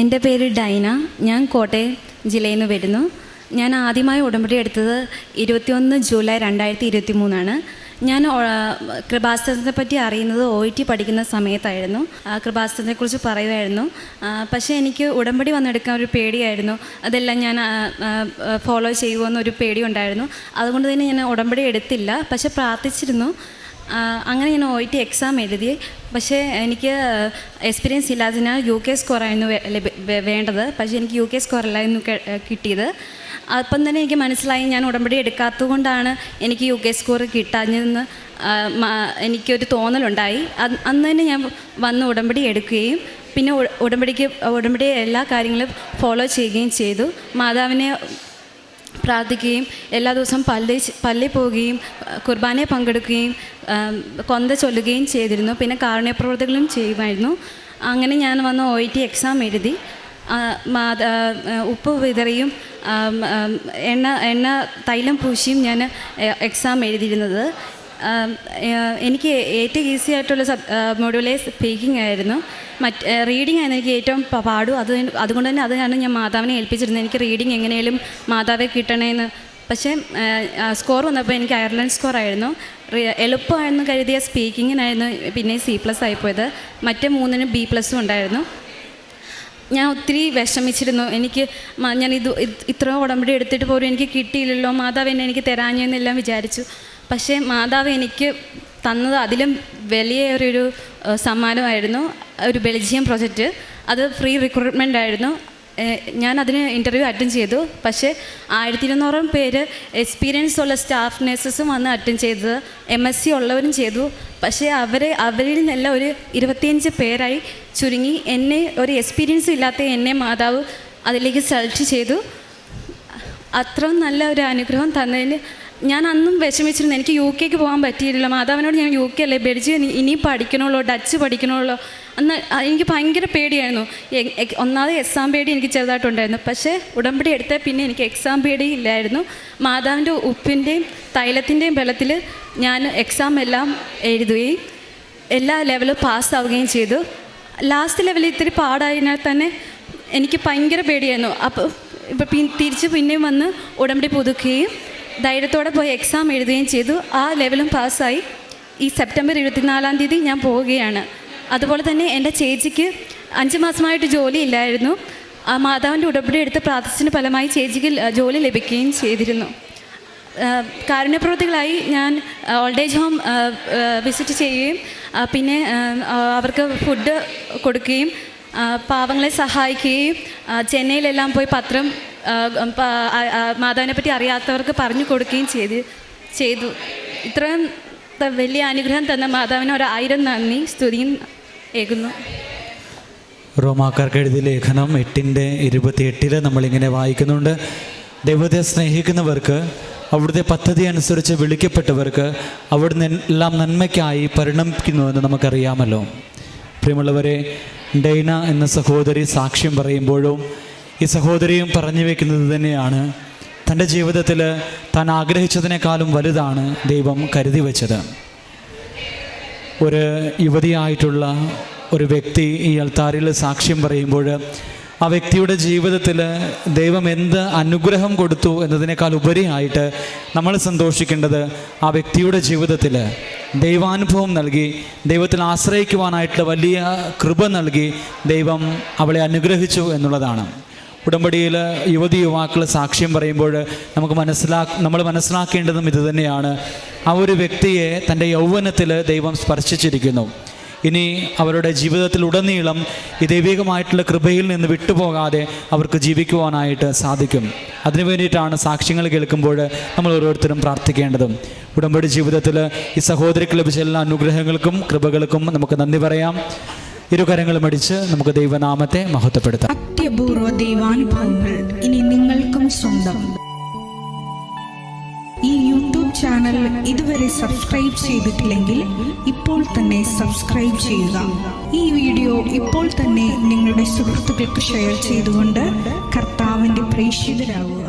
എന്റെ പേര് ഡൈന. ഞാൻ കോട്ടയം ജില്ലയിൽ നിന്ന് വരുന്നു. ഞാൻ ആദ്യമായി ഉടമ്പടി എടുത്തത് ഇരുപത്തിയൊന്ന് ജൂലൈ രണ്ടായിരത്തി ഇരുപത്തി മൂന്നാണ് ഞാൻ കൃപാസനത്തെ പറ്റി അറിയുന്നത് ഒ ടി പഠിക്കുന്ന സമയത്തായിരുന്നു. കൃപാസനത്തെക്കുറിച്ച് പറയുമായിരുന്നു. പക്ഷേ എനിക്ക് ഉടമ്പടി വന്നെടുക്കാൻ ഒരു പേടിയായിരുന്നു. അതെല്ലാം ഞാൻ ഫോളോ ചെയ്യുമെന്നൊരു പേടി ഉണ്ടായിരുന്നു അതുകൊണ്ട് തന്നെ ഞാൻ ഉടമ്പടി എടുത്തില്ല. പക്ഷേ പ്രാർത്ഥിച്ചിരുന്നു. അങ്ങനെ ഞാൻ ഒ ടി എക്സാം എഴുതി. പക്ഷേ എനിക്ക് എക്സ്പീരിയൻസ് ഇല്ലാത്തതിനാൽ യു കെ സ്കോറായിരുന്നു വേണ്ടത്. പക്ഷേ എനിക്ക് യു കെ സ്കോറല്ലായിരുന്നു കിട്ടിയത്. അപ്പം തന്നെ എനിക്ക് മനസ്സിലായി ഞാൻ ഉടമ്പടി എടുക്കാത്തതുകൊണ്ടാണ് എനിക്ക് യു കെ സ്കോർ കിട്ടാഞ്ഞതെന്ന് എനിക്കൊരു തോന്നലുണ്ടായി. അന്ന് തന്നെ ഞാൻ വന്ന് ഉടമ്പടി എടുക്കുകയും പിന്നെ ഉടമ്പടിക്ക് ഉടമ്പടി എല്ലാ കാര്യങ്ങളും ഫോളോ ചെയ്യുകയും ചെയ്തു. മാതാവിനെ പ്രാർത്ഥിക്കുകയും എല്ലാ ദിവസവും പള്ളി പള്ളി പോവുകയും കുർബാനയെ പങ്കെടുക്കുകയും കൊന്ത ചൊല്ലുകയും ചെയ്തിരുന്നു. പിന്നെ കാരുണ്യപ്രവർത്തികളും ചെയ്യുമായിരുന്നു. അങ്ങനെ ഞാൻ വന്ന് ഒ എക്സാം എഴുതി. ഉപ്പ് വിതറിയും എണ്ണ എണ്ണ തൈലം പൂശിയും ഞാൻ എക്സാം എഴുതിയിരുന്നത്. എനിക്ക് ഏറ്റവും ഈസി ആയിട്ടുള്ള സബ് മൊഡ്യൂളെ സ്പീക്കിംഗ് ആയിരുന്നു. മറ്റ് റീഡിംഗ് ആയിരുന്നു എനിക്ക് ഏറ്റവും പാടും. അത് അതുകൊണ്ട് തന്നെ അതാണ് ഞാൻ മാതാവിനെ ഏൽപ്പിച്ചിരുന്നത്. എനിക്ക് റീഡിംഗ് എങ്ങനെയും മാതാവെ കിട്ടണേന്ന്. പക്ഷേ സ്കോർ വന്നപ്പോൾ എനിക്ക് അയർലൻഡ് സ്കോർ ആയിരുന്നു. എളുപ്പമായിരുന്നു കരുതിയ സ്പീക്കിങ്ങിനായിരുന്നു പിന്നെ സി പ്ലസ് ആയിപ്പോയത്. മറ്റേ മൂന്നിനും ബി പ്ലസും ഉണ്ടായിരുന്നു. ഞാൻ ഒത്തിരി വിഷമിച്ചിരുന്നു. എനിക്ക് ഞാൻ ഇത് ഇത്രയും ഉടമ്പടി എടുത്തിട്ട് പോലും എനിക്ക് കിട്ടിയില്ലല്ലോ. മാതാവ് എന്നെ എനിക്ക് തരാഞ്ഞെന്നെല്ലാം വിചാരിച്ചു. പക്ഷേ മാതാവ് എനിക്ക് തന്നത് അതിലും വലിയ ഒരു സമ്മാനമായിരുന്നു. ഒരു ബെൽജിയം പ്രൊജക്റ്റ്. അത് ഫ്രീ റിക്രൂട്ട്മെന്റ് ആയിരുന്നു. ഞാൻ അതിന് ഇന്റർവ്യൂ അറ്റൻഡ് ചെയ്തു. പക്ഷേ ആയിരത്തി ഇരുന്നൂറോളം പേര് എക്സ്പീരിയൻസ് ഉള്ള സ്റ്റാഫ് നഴ്സസും വന്ന് അറ്റൻഡ് ചെയ്തത്. എം എസ് സി ഉള്ളവരും ചെയ്തു. പക്ഷേ അവരെ അവരിൽ നിന്നെല്ലാം ഒരു ഇരുപത്തിയഞ്ച് പേരായി ചുരുങ്ങി. എന്നെ ഒരു എക്സ്പീരിയൻസ് ഇല്ലാത്ത എന്നെ മാതാവ് അതിലേക്ക് സെലക്ട് ചെയ്തു. അത്രയും നല്ല ഒരു അനുഗ്രഹം തന്നതിന് ഞാൻ അന്നും വിഷമിച്ചിരുന്നു. എനിക്ക് യു കെക്ക് പോകാൻ പറ്റിയില്ല. മാതാവിനോട് ഞാൻ യു കെ അല്ലേ? ബെൽജിയം ഇനി- പഠിക്കണമല്ലോ ഡച്ച് പഠിക്കണമല്ലോ അന്ന് എനിക്ക് ഭയങ്കര പേടിയായിരുന്നു. ഒന്നാമത് എക്സാം പേടി എനിക്ക് ചെറുതായിട്ടുണ്ടായിരുന്നു. പക്ഷേ ഉടമ്പടി എടുത്ത പിന്നെ എനിക്ക് എക്സാം പേടി ഇല്ലായിരുന്നു. മാതാവിന്റെ ഉപ്പിന്റെയും തൈലത്തിന്റെയും ബലത്തിൽ ഞാൻ എക്സാം എല്ലാം എഴുതുകയും എല്ലാ ലെവലും പാസ്സാവുകയും ചെയ്തു. ലാസ്റ്റ് ലെവലിൽ ഇത്തിരി പാടായതിനാൽ തന്നെ എനിക്ക് ഭയങ്കര പേടിയായിരുന്നു. അപ്പോൾ ഇപ്പം തിരിച്ച് പിന്നെയും വന്ന് ഉടമ്പടി പുതുക്കുകയും ധൈര്യത്തോടെ പോയി എക്സാം എഴുതുകയും ചെയ്തു. ആ ലെവലും പാസ്സായി ഈ സെപ്റ്റംബർ ഇരുപത്തിനാലാം തീയതി ഞാൻ പോവുകയാണ്. അതുപോലെ തന്നെ എന്റെ ചേച്ചിക്ക് അഞ്ച് മാസമായിട്ട് ജോലി ഇല്ലായിരുന്നു. ആ മാതാവിന്റെ ഉടമ്പടി എടുത്ത് പ്രാർത്ഥിച്ചതിന് ഫലമായി ചേച്ചിക്ക് ജോലി ലഭിക്കുകയും ചെയ്തിരുന്നു. കാരുണ്യപ്രവൃത്തികളായി ഞാൻ ഓൾഡ് ഏജ് ഹോം വിസിറ്റ് ചെയ്യുകയും പിന്നെ അവർക്ക് ഫുഡ് കൊടുക്കുകയും പാവങ്ങളെ സഹായിക്കുകയും ചെന്നൈയിലെല്ലാം പോയി പത്രം മാതാവിനെ പറ്റി അറിയാത്തവർക്ക് പറഞ്ഞു കൊടുക്കുകയും ചെയ്ത് ചെയ്തു. ഇത്രയും വലിയ അനുഗ്രഹം തന്ന മാതാവിന് ഒരു ആയിരം നന്ദി. സ്തുതിയും ഏകുന്നു. റോമാക്കാർക്ക് എഴുതിയ ലേഖനം എട്ടിന്റെ ഇരുപത്തിയെട്ടിൽ നമ്മളിങ്ങനെ വായിക്കുന്നുണ്ട്. ദൈവത്തെ സ്നേഹിക്കുന്നവർക്ക് അവിടുത്തെ പദ്ധതി അനുസരിച്ച് വിളിക്കപ്പെട്ടവർക്ക് അവിടുന്ന് എല്ലാം നന്മയ്ക്കായി പരിണമിക്കുന്നുവെന്ന് നമുക്കറിയാമല്ലോ. പ്രിയമുള്ളവരെ ഡൈന എന്ന സഹോദരി സാക്ഷ്യം പറയുമ്പോഴും ഈ സഹോദരിയും പറഞ്ഞു വെക്കുന്നത് തന്നെയാണ്. തന്റെ ജീവിതത്തിൽ താൻ ആഗ്രഹിച്ചതിനേക്കാളും വലുതാണ് ദൈവം കരുതി വച്ചത്. ഒരു യുവതിയായിട്ടുള്ള ഒരു വ്യക്തി ഈ അൾത്താരിൽ സാക്ഷ്യം പറയുമ്പോൾ ആ വ്യക്തിയുടെ ജീവിതത്തിൽ ദൈവം എന്ത് അനുഗ്രഹം കൊടുത്തു എന്നതിനേക്കാൾ ഉപരിയായിട്ട് നമ്മൾ സന്തോഷിക്കേണ്ടത് ആ വ്യക്തിയുടെ ജീവിതത്തിൽ ദൈവാനുഭവം നൽകി ദൈവത്തിൽ ആശ്രയിക്കുവാനായിട്ടുള്ള വലിയ കൃപ നൽകി ദൈവം അവളെ അനുഗ്രഹിച്ചു എന്നുള്ളതാണ്. ഉടമ്പടിയിൽ യുവതി യുവാക്കൾ സാക്ഷ്യം പറയുമ്പോൾ നമുക്ക് മനസ്സിലാ നമ്മൾ മനസ്സിലാക്കേണ്ടതും ഇത് തന്നെയാണ്. ആ ഒരു വ്യക്തിയെ തന്റെ യൗവനത്തിൽ ദൈവം സ്പർശിച്ചിരിക്കുന്നു. ഇനി അവരുടെ ജീവിതത്തിൽ ഉടനീളം ഈ ദൈവികമായിട്ടുള്ള കൃപയിൽ നിന്ന് വിട്ടുപോകാതെ അവർക്ക് ജീവിക്കുവാനായിട്ട് സാധിക്കും. അതിനു വേണ്ടിയിട്ടാണ് സാക്ഷ്യങ്ങൾ കേൾക്കുമ്പോൾ നമ്മൾ ഓരോരുത്തരും പ്രാർത്ഥിക്കേണ്ടതും. ഉടമ്പടി ജീവിതത്തിൽ ഈ സഹോദരിക്ക് ലഭിച്ച എല്ലാ അനുഗ്രഹങ്ങൾക്കും കൃപകൾക്കും നമുക്ക് നന്ദി പറയാം. ഇരുകരങ്ങളും അടിച്ച് നമുക്ക് ദൈവനാമത്തെ മഹത്വപ്പെടുത്താം. അത്യപൂർവ ദൈവാനുഭവങ്ങൾ ഇനി നിങ്ങൾക്കും സ്വന്തം. ഈ യൂട്യൂബ് ചാനൽ ഇതുവരെ സബ്സ്ക്രൈബ് ചെയ്തിട്ടില്ലെങ്കിൽ ഇപ്പോൾ തന്നെ സബ്സ്ക്രൈബ് ചെയ്യുക. ഈ വീഡിയോ ഇപ്പോൾ തന്നെ നിങ്ങളുടെ സുഹൃത്തുക്കൾക്ക് ഷെയർ ചെയ്തുകൊണ്ട് കർത്താവിന്റെ പ്രേക്ഷിതരാകുക.